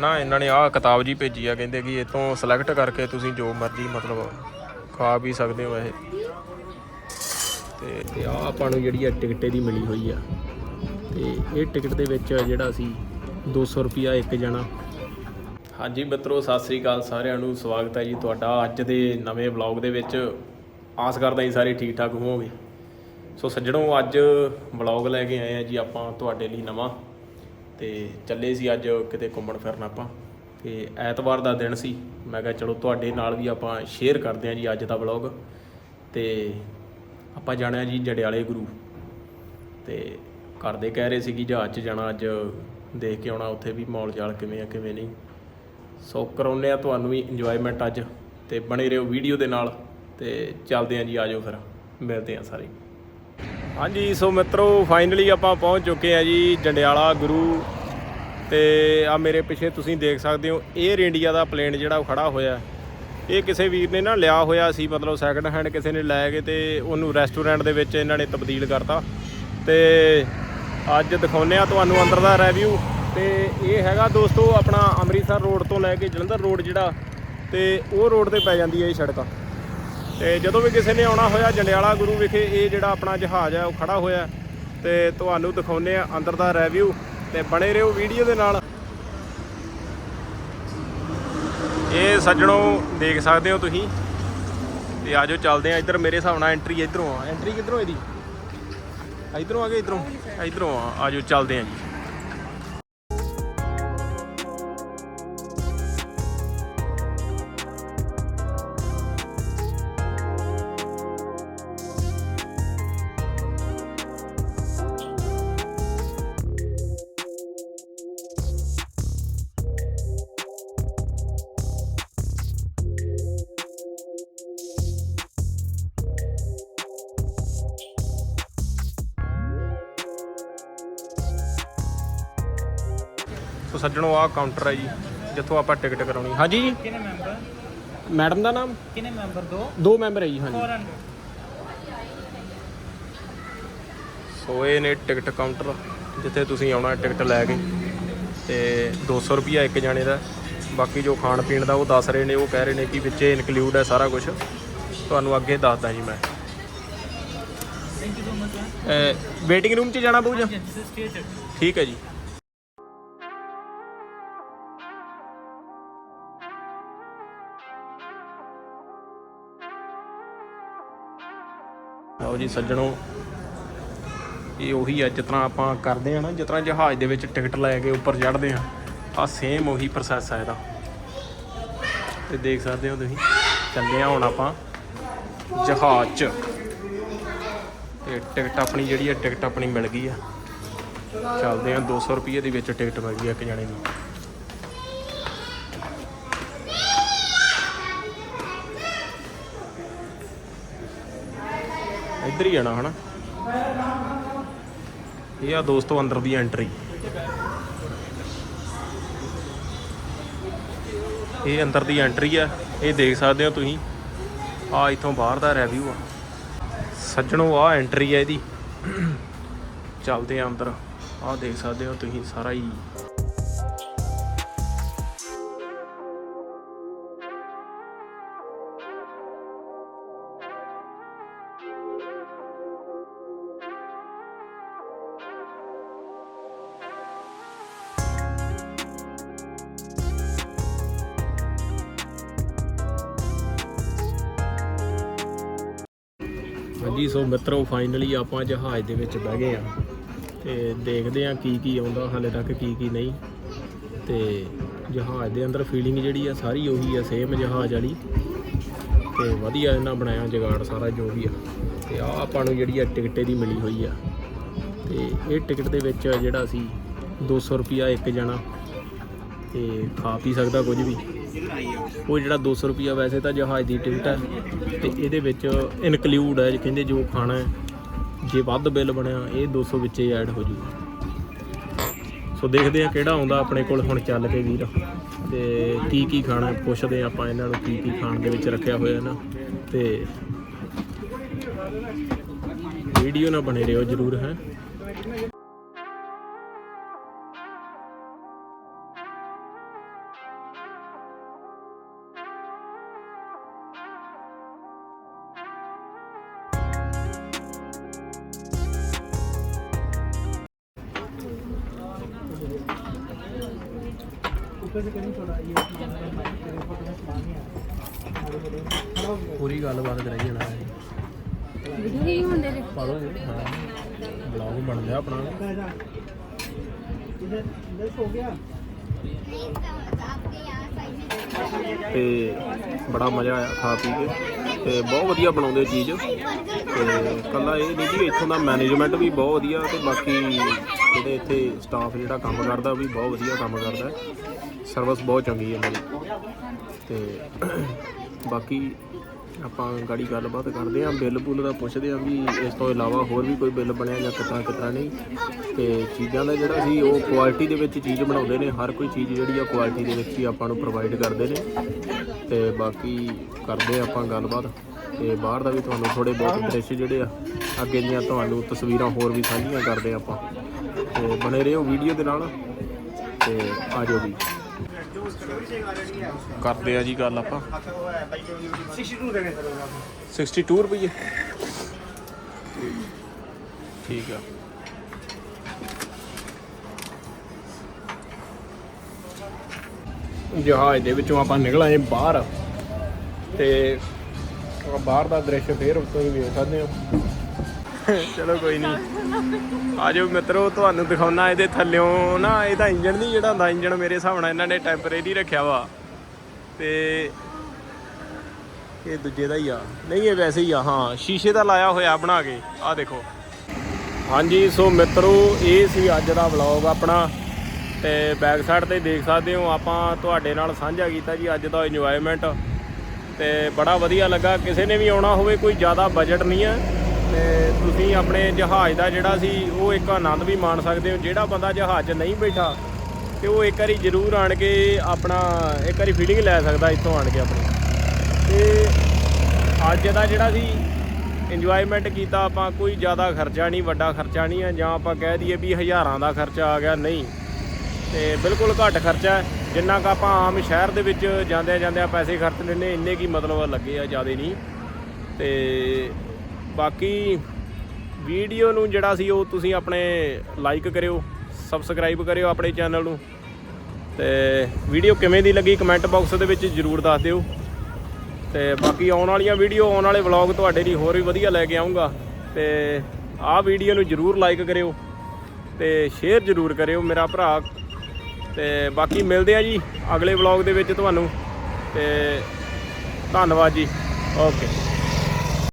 ਨਾ, ਇਹਨਾਂ ਨੇ ਆਹ ਕਿਤਾਬ ਜੀ ਭੇਜੀ ਆ, ਕਹਿੰਦੇ ਕਿ ਇਹ ਤੋਂ ਸਿਲੈਕਟ ਕਰਕੇ ਤੁਸੀਂ ਜੋ ਮਰਜ਼ੀ ਮਤਲਬ ਖਾ ਵੀ ਸਕਦੇ ਹੋ ਇਹ। ਤੇ ਤੇ ਆਹ ਆਪਾਂ ਨੂੰ ਜਿਹੜੀ ਆ ਟਿਕਟ ਇਹਦੀ ਮਿਲੀ ਹੋਈ ਆ। ਤੇ ਇਹ ਟਿਕਟ ਦੇ ਵਿੱਚ ਜਿਹੜਾ ਸੀ 200 ਰੁਪਿਆ ਇੱਕ ਜਣਾ। ਹਾਂਜੀ ਮਿੱਤਰੋ, ਸਤਿ ਸ੍ਰੀ ਅਕਾਲ ਸਾਰਿਆਂ ਨੂੰ, ਸਵਾਗਤ ਹੈ ਜੀ ਤੁਹਾਡਾ ਅੱਜ ਦੇ ਨਵੇਂ ਵਲੌਗ ਦੇ ਵਿੱਚ। ਆਸ ਕਰਦਾ ਜੀ ਸਾਰੇ ਠੀਕ ਠਾਕ ਹੋਵੋਗੇ। ਸੋ ਸੱਜਣੋ, ਅੱਜ ਵਲੌਗ ਲੈ ਕੇ ਆਏ ਆ ਜੀ ਆਪਾਂ ਤੁਹਾਡੇ ਲਈ ਨਵਾਂ। ਤੇ ਚੱਲੇ ਸੀ ਅੱਜ ਕਿਤੇ ਘੁੰਮਣ ਫਿਰਨ ਆਪਾਂ। ਤੇ ਐਤਵਾਰ ਦਾ ਦਿਨ ਸੀ। ਮੈਂ ਕਿਹਾ ਚਲੋ ਤੁਹਾਡੇ ਨਾਲ ਵੀ ਆਪਾਂ ਸ਼ੇਅਰ ਕਰਦੇ ਹਾਂ ਜੀ ਅੱਜ ਦਾ ਵਲੌਗ ਤੇ ਆਪਾਂ ਜਾਣਾ ਜੀ ਜੜਿਆਲੇ ਗੁਰੂ। ਤੇ ਘਰ ਦੇ ਕਹਿ ਰਹੇ ਸੀ ਕਿ ਜਹਾਜ਼ 'ਚ ਜਾਣਾ ਅੱਜ। ਦੇਖ ਕੇ ਆਉਣਾ ਉੱਥੇ ਵੀ ਮੌਲ ਚਾਲ ਕਿਵੇਂ ਆ, ਕਿਵੇਂ ਨਹੀਂ। ਸੋ ਕਰਾਉਂਦੇ ਆ ਤੁਹਾਨੂੰ ਵੀ ਇੰਜੋਇਮੈਂਟ ਅੱਜ। ਤੇ ਬਣੇ ਰਹੋ ਵੀਡੀਓ ਦੇ ਨਾਲ। ਤੇ ਚੱਲਦੇ ਆ ਜੀ ਆਜੋ ਫਿਰ। ਮਿਲਦੇ ਆ ਸਾਰੇ। ਹਾਂਜੀ, ਸੋ ਮਿੱਤਰੋ ਫਾਈਨਲੀ ਆਪਾਂ ਪਹੁੰਚ ਚੁੱਕੇ ਆ ਜੀ ਜੰਡਿਆਲਾ ਗੁਰੂ ਤੇ ਆ ਮੇਰੇ ਪਿੱਛੇ ਤੁਸੀਂ ਦੇਖ ਸਕਦੇ ਹੋ 에ਅਰ ਇੰਡੀਆ ਦਾ ਪਲੇਨ ਜਿਹੜਾ ਉਹ ਖੜਾ ਹੋਇਆ। ਇਹ ਕਿਸੇ ਵੀਰ ਨੇ ਨਾ ਲਿਆ ਹੋਇਆ ਸੀ, ਮਤਲਬ ਸੈਕੰਡ ਹੈਂਡ ਕਿਸੇ ਨੇ ਲੈ ਕੇ ਤੇ ਉਹਨੂੰ ਰੈਸਟੋਰੈਂਟ ਦੇ ਵਿੱਚ ਇਹਨਾਂ ਨੇ ਤਬਦੀਲ ਕਰਤਾ। ਤੇ ਅੱਜ ਦਿਖਾਉਂਦੇ ਆ ਤੁਹਾਨੂੰ ਅੰਦਰ ਦਾ ਰਿਵਿਊ ਤੇ ਇਹ ਹੈਗਾ ਦੋਸਤੋ ਆਪਣਾ ਅੰਮ੍ਰਿਤਸਰ ਰੋਡ ਤੋਂ ਲੈ ਕੇ ਜਲੰਧਰ ਰੋਡ ਜਿਹੜਾ, ਤੇ ਉਹ ਰੋਡ ਤੇ ਪੈ ਜਾਂਦੀ ਹੈ ਇਹ ਸੜਕ। ਤੇ ਜਦੋਂ ਵੀ ਕਿਸੇ ਨੇ ਆਉਣਾ ਹੋਇਆ, ਜੰਡਿਆਲਾ ਗੁਰੂ ਵਿਖੇ ਇਹ ਜਿਹੜਾ ਆਪਣਾ ਜਹਾਜ਼ ਹੈ, ਉਹ ਖੜਾ ਹੋਇਆ। ਤੇ ਤੁਹਾਨੂੰ ਦਿਖਾਉਂਦੇ ਆ ਅੰਦਰ ਦਾ ਰਿਵਿਊ ਤੇ ਬਣੇ ਰਹੋ ਵੀਡੀਓ ਦੇ ਨਾਲ। ਇਹ ਸੱਜਣੋ ਦੇਖ ਸਕਦੇ ਹੋ ਤੁਸੀਂ। ਤੇ ਆਜੋ ਚੱਲਦੇ ਆ ਇੱਧਰ ਮੇਰੇ ਹਿਸਾਬ ਨਾਲ ਐਂਟਰੀ ਇੱਧਰੋਂ ਆ। ਐਂਟਰੀ ਕਿੱਧਰੋਂ ਇਹਦੀ? ਇੱਧਰੋਂ ਆ ਗਏ ਇੱਧਰੋਂ? ਇੱਧਰੋਂ ਆ। ਆਜੋ ਚੱਲਦੇ ਆ ਜੀ। ਸੋ ਸੱਜਣੋ ਆਹ ਕਾਊਂਟਰ ਹੈ ਜੀ ਜਿੱਥੋਂ ਆਪਾਂ ਟਿਕਟ ਕਰਾਉਣੀ। ਹਾਂਜੀ ਜੀ? ਕਿੰਨੇ ਮੈਂਬਰ ਮੈਡਮ ਦਾ ਨਾਮ? ਕਿੰਨੇ ਮੈਂਬਰ ਦੋ? ਦੋ ਮੈਂਬਰ ਹੈ ਜੀ ਹਾਂਜੀ। 400 ਸੋ ਇਹ ਨੇ ਟਿਕਟ ਕਾਊਂਟਰ ਜਿੱਥੇ ਤੁਸੀਂ ਆਉਣਾ ਟਿਕਟ ਲੈ ਕੇ। ਤੇ 200 ਰੁਪਿਆ ਇੱਕ ਜਾਣੇ ਦਾ। ਬਾਕੀ ਜੋ ਖਾਣ ਪੀਣ ਦਾ ਉਹ ਦੱਸ ਰਹੇ ਨੇ ਉਹ ਕਹਿ ਰਹੇ ਨੇ ਕਿ ਵਿੱਚੇ ਇਨਕਲੂਡ ਹੈ ਸਾਰਾ ਕੁਝ ਤੁਹਾਨੂੰ ਅੱਗੇ ਦੱਸਦਾ ਜੀ ਮੈਂ। Thank you so much waiting room 'ਚ ਜਾਣਾ ਪਊ ਜਾਂ? ਸਟੇਜ ਠੀਕ ਹੈ ਜੀ। ਜੀ ਸੱਜਣੋ, ਇਹ ਉਹੀ ਆ, ਜਿਸ ਤਰ੍ਹਾਂ ਆਪਾਂ ਕਰਦੇ ਆ ਨਾ, ਜਿਸ ਤਰ੍ਹਾਂ ਜਹਾਜ਼ ਦੇ ਵਿੱਚ ਟਿਕਟ ਲੈ ਕੇ ਉੱਪਰ ਚੜ੍ਹਦੇ ਆ ਆ ਸੇਮ ਉਹੀ ਪ੍ਰੋਸੈਸ ਆ ਇਹਦਾ। ਤੇ ਦੇਖ ਸਕਦੇ ਹੋ ਤੁਸੀਂ, ਚੱਲੇ ਆ ਹੁਣ ਆਪਾਂ ਜਹਾਜ਼ 'ਚ। ਤੇ ਟਿਕਟ ਆਪਣੀ ਜਿਹੜੀ ਆ, ਟਿਕਟ ਆਪਣੀ ਮਿਲ ਗਈ ਆ। ਚੱਲਦੇ ਆ 200 ਰੁਪਏ ਦੇ ਵਿੱਚ ਟਿਕਟ ਮਿਲ ਗਈ ਆ ਇੱਕ ਜਣੇ ਦੀ। ਇੱਧਰ ਹੀ ਜਾਣਾ ਹਨਾ? ਇਹ ਆ ਦੋਸਤੋ ਅੰਦਰ ਦੀ ਐਂਟਰੀ ਇਹ ਅੰਦਰ ਦੀ ਐਂਟਰੀ ਆ। ਇਹ ਦੇਖ ਸਕਦੇ ਹੋ ਤੁਸੀਂ। ਆ ਇਥੋਂ ਬਾਹਰ ਦਾ ਰਿਵਿਊ ਆ। ਸੱਜਣੋ, ਆ ਐਂਟਰੀ ਆ ਇਹਦੀ। ਚੱਲਦੇ ਆ ਅੰਦਰ। ਆਹ ਦੇਖ ਸਕਦੇ ਹੋ ਤੁਸੀਂ, ਸਾਰਾ ਹੀ ਹਾਂਜੀ ਸੋ ਮਿੱਤਰੋ ਫਾਈਨਲੀ ਆਪਾਂ ਜਹਾਜ਼ ਦੇ ਵਿੱਚ ਬਹਿ ਗਏ ਆ ਤੇ ਦੇਖਦੇ ਆ ਕੀ ਕੀ ਆਉਂਦਾ, ਹਾਲੇ ਤੱਕ ਕੀ ਕੀ ਨਹੀਂ। ਤੇ ਜਹਾਜ਼ ਦੇ ਅੰਦਰ ਫੀਲਿੰਗ ਜਿਹੜੀ ਆ, ਸਾਰੀ ਉਹੀ ਆ ਸੇਮ ਜਹਾਜ਼ ਵਾਲੀ। ਤੇ ਵਧੀਆ ਇਹਨਾਂ ਬਣਾਇਆ ਜਗਾੜ ਸਾਰਾ ਜੋ ਵੀ ਆ। ਤੇ ਆ ਆਪਾਂ ਨੂੰ ਜਿਹੜੀ ਆ ਟਿਕਟ ਦੀ ਮਿਲੀ ਹੋਈ ਆ। ਤੇ ਇਹ ਟਿਕਟ ਦੇ ਵਿੱਚ ਜਿਹੜਾ ਸੀ 200 ਰੁਪਿਆ ਇੱਕ ਜਣਾ। ਤੇ ਖਾ ਪੀ ਸਕਦਾ ਕੁਝ ਵੀ। ਉਹ ਜਿਹੜਾ 200 ਰੁਪਿਆ ਵੈਸੇ ਤਾਂ ਜਹਾਜ਼ ਦੀ ਟਿਕਟ ਹੈ ਤੇ ਇਹਦੇ ਵਿੱਚ ਇਨਕਲੂਡ ਹੈ, ਕਹਿੰਦੇ ਜੋ ਖਾਣਾ ਹੈ, ਜੇ ਵੱਧ ਬਿੱਲ ਬਣਿਆ, ਇਹ 200 ਵਿੱਚ ਹੀ ਐਡ ਹੋ ਜੂਗਾ। ਸੋ ਦੇਖਦੇ ਆ ਕਿਹੜਾ ਆਉਂਦਾ ਆਪਣੇ ਕੋਲ ਹੁਣ ਚੱਲ ਕੇ ਵੀਰ। ਤੇ ਕੀ ਕੀ ਖਾਣਾ ਪੁੱਛਦੇ ਆ ਆਪਾਂ ਇਹਨਾਂ ਨੂੰ, ਕੀ ਕੀ ਖਾਣ ਦੇ ਵਿੱਚ ਰੱਖਿਆ ਹੋਇਆ ਨਾ ਤੇ ਵੀਡੀਓ ਨਾ ਬਣੇ ਰਹੋ, ਜਰੂਰ ਹੈ। ਪੂਰੀ ਗੱਲਬਾਤ ਕਰਾਈ ਜਾਣਾ। ਹੈ ਤੇ ਬੜਾ ਮਜ਼ਾ ਆਇਆ ਖਾ ਪੀ ਕੇ। ਤੇ ਬਹੁਤ ਵਧੀਆ ਬਣਾਉਂਦੇ ਚੀਜ਼। ਤੇ ਕੱਲਾ ਇਹ ਨਹੀਂ ਜੀ ਇੱਥੋਂ ਦਾ ਮੈਨੇਜਮੈਂਟ ਵੀ ਬਹੁਤ ਵਧੀਆ ਤੇ ਬਾਕੀ ਜਿਹੜੇ ਇੱਥੇ ਸਟਾਫ ਜਿਹੜਾ ਕੰਮ ਕਰਦਾ ਉਹ ਵੀ ਬਹੁਤ ਵਧੀਆ ਕੰਮ ਕਰਦਾ। ਸਰਵਿਸ ਬਹੁਤ ਚੰਗੀ ਹੈ ਮੇਰੀ। ਤੇ ਬਾਕੀ ਆਪਾਂ ਗਾੜੀ ਗੱਲਬਾਤ ਕਰਦੇ ਆਂ ਬਿੱਲ ਬੁੱਲ ਦਾ ਪੁੱਛਦੇ ਆਂ ਵੀ ਇਸ ਤੋਂ ਇਲਾਵਾ ਹੋਰ ਵੀ ਕੋਈ ਬਿੱਲ ਬਣਿਆ ਜਾਂ ਕਿਤਨਾ ਕਿਤਨਾ ਨਹੀਂ। ਤੇ ਚੀਜ਼ਾਂ ਦਾ ਜਿਹੜਾ ਸੀ, ਉਹ ਕੁਆਲਿਟੀ ਦੇ ਵਿੱਚ ਚੀਜ਼ ਬਣਾਉਂਦੇ ਨੇ, ਹਰ ਕੋਈ ਚੀਜ਼ ਜਿਹੜੀ ਆ ਕੁਆਲਿਟੀ ਦੇ ਵਿੱਚ ਹੀ ਆਪਾਂ ਨੂੰ ਪ੍ਰੋਵਾਈਡ ਕਰਦੇ ਨੇ। ਤੇ ਬਾਕੀ ਕਰਦੇ ਆਪਾਂ ਗੱਲਬਾਤ। ਤੇ ਬਾਹਰ ਦਾ ਵੀ ਤੁਹਾਨੂੰ ਥੋੜੇ ਬਹੁਤ ਦ੍ਰਿਸ਼ ਜਿਹੜੇ ਆ, ਅੱਗੇ ਦੀਆਂ ਤੁਹਾਨੂੰ ਤਸਵੀਰਾਂ ਹੋਰ ਵੀ ਸਾਂਝੀਆਂ ਕਰਦੇ ਆਪਾਂ। ਤੇ ਬਣੇ ਰਹੋ ਵੀਡੀਓ ਦੇ ਨਾਲ। ਤੇ ਆ ਜਾਓ ਜੀ। ਕਰਦੇ ਆ ਜੀ ਗੱਲ ਆਪਾਂ। 62 ਦੇਣੇ ਰੁਪਏ ਠੀਕ ਆ। ਜਹਾਜ਼ ਦੇ ਵਿੱਚੋਂ ਆਪਾਂ ਨਿਕਲ ਆਏ ਬਾਹਰ। ਤੇ ਬਾਹਰ ਦਾ ਦ੍ਰਿਸ਼ ਫੇਰ ਵੀ ਵੇਖ ਸਕਦੇ ਹੋ। ਚਲੋ ਕੋਈ ਨਹੀਂ। ਆ ਜਾਓ ਮਿੱਤਰੋ, ਤੁਹਾਨੂੰ ਦਿਖਾਉਣਾ ਇਹਦੇ ਥੱਲਿਓਂ ਨਾ, ਇਹਦਾ ਇੰਜਨ ਨਹੀਂ ਜਿਹੜਾ ਹੁੰਦਾ ਇੰਜਨ ਮੇਰੇ ਹਿਸਾਬ ਨਾਲ ਇਹਨਾਂ ਨੇ ਟੈਂਪਰੇਰੀ ਰੱਖਿਆ ਵਾ। ਤੇ ਇਹ ਦੂਜੇ ਦਾ ਹੀ ਆ। ਨਹੀਂ, ਇਹ ਵੈਸੇ ਹੀ ਆ, ਹਾਂ, ਸ਼ੀਸ਼ੇ ਦਾ ਲਾਇਆ ਹੋਇਆ ਬਣਾ ਕੇ ਆ ਦੇਖੋ। ਹਾਂਜੀ, ਸੋ ਮਿੱਤਰੋ, ਇਹ ਸੀ ਅੱਜ ਦਾ ਵਲੌਗ ਆਪਣਾ। ਤੇ ਬੈਕ ਸਾਈਡ ਤੇ ਦੇਖ ਸਕਦੇ ਹੋ, ਆਪਾਂ ਤੁਹਾਡੇ ਨਾਲ ਸਾਂਝਾ ਕੀਤਾ ਜੀ ਅੱਜ ਦਾ ਇੰਜੋਇਮੈਂਟ ਤੇ ਬੜਾ ਵਧੀਆ ਲੱਗਾ, ਕਿਸੇ ਨੇ ਵੀ ਆਉਣਾ ਹੋਵੇ, ਕੋਈ ਜ਼ਿਆਦਾ ਬਜਟ ਨਹੀਂ ਹੈ। ਤੇ ਤੁਸੀਂ ਆਪਣੇ ਜਹਾਜ਼ ਦਾ ਜਿਹੜਾ ਸੀ, ਉਹ ਇੱਕ ਆਨੰਦ ਵੀ ਮਾਣ ਸਕਦੇ ਹੋ। ਜਿਹੜਾ ਬੰਦਾ ਜਹਾਜ਼ 'ਚ ਨਹੀਂ ਬੈਠਾ, ਤੇ ਉਹ ਇੱਕ ਵਾਰੀ ਜ਼ਰੂਰ ਆਣ ਕੇ ਆਪਣਾ, ਇੱਕ ਵਾਰੀ ਫੀਲਿੰਗ ਲੈ ਸਕਦਾ ਇੱਥੋਂ ਆਣ ਕੇ ਆਪਣੀ। ਤੇ ਅੱਜ ਦਾ ਜਿਹੜਾ ਸੀ ਇੰਜੋਇਮੈਂਟ ਕੀਤਾ ਆਪਾਂ, ਕੋਈ ਜ਼ਿਆਦਾ ਖਰਚਾ ਨਹੀਂ, ਵੱਡਾ ਖਰਚਾ ਨਹੀਂ ਹੈ। ਜਾਂ ਆਪਾਂ ਕਹਿ ਦਈਏ ਵੀ ਹਜ਼ਾਰਾਂ ਦਾ ਖਰਚਾ ਆ ਗਿਆ, ਨਹੀਂ। ਤੇ ਬਿਲਕੁਲ ਘੱਟ ਖਰਚਾ ਹੈ। ਜਿੰਨਾ ਕੁ ਆਪਾਂ ਆਮ ਸ਼ਹਿਰ ਦੇ ਵਿੱਚ ਜਾਂਦੇ ਜਾਂਦੇ ਪੈਸੇ ਖਰਚ ਲੈਂਦੇ ਇੰਨੇ ਕੀ ਮਤਲਬ ਲੱਗੇ ਆ, ਜ਼ਿਆਦਾ ਨਹੀਂ। ਤੇ ਬਾਕੀ ਵੀਡੀਓ ਨੂੰ ਜਿਹੜਾ ਸੀ ਉਹ ਤੁਸੀਂ ਆਪਣੇ ਲਾਈਕ ਕਰਿਓ, ਸਬਸਕ੍ਰਾਈਬ ਕਰਿਓ ਆਪਣੇ ਚੈਨਲ ਨੂੰ ਤੇ ਵੀਡੀਓ ਕਿਵੇਂ ਦੀ ਲੱਗੀ ਕਮੈਂਟ ਬਾਕਸ ਦੇ ਵਿੱਚ ਜਰੂਰ ਦੱਸ ਦਿਓ। ਤੇ ਬਾਕੀ ਆਉਣ ਵਾਲੀਆਂ ਵੀਡੀਓ, ਆਉਣ ਵਾਲੇ ਵਲੌਗ ਤੁਹਾਡੇ ਲਈ ਹੋਰ ਵੀ ਵਧੀਆ ਲੈ ਕੇ ਆਉਂਗਾ ਤੇ ਆਹ ਵੀਡੀਓ ਨੂੰ ਜਰੂਰ ਲਾਈਕ ਕਰਿਓ ਤੇ ਸ਼ੇਅਰ ਜਰੂਰ ਕਰਿਓ ਮੇਰਾ ਭਰਾ। ਤੇ ਬਾਕੀ ਮਿਲਦੇ ਆ ਜੀ ਅਗਲੇ ਵਲੌਗ ਦੇ ਵਿੱਚ ਤੁਹਾਨੂੰ। ਤੇ ਧੰਨਵਾਦ ਜੀ। ਓਕੇ।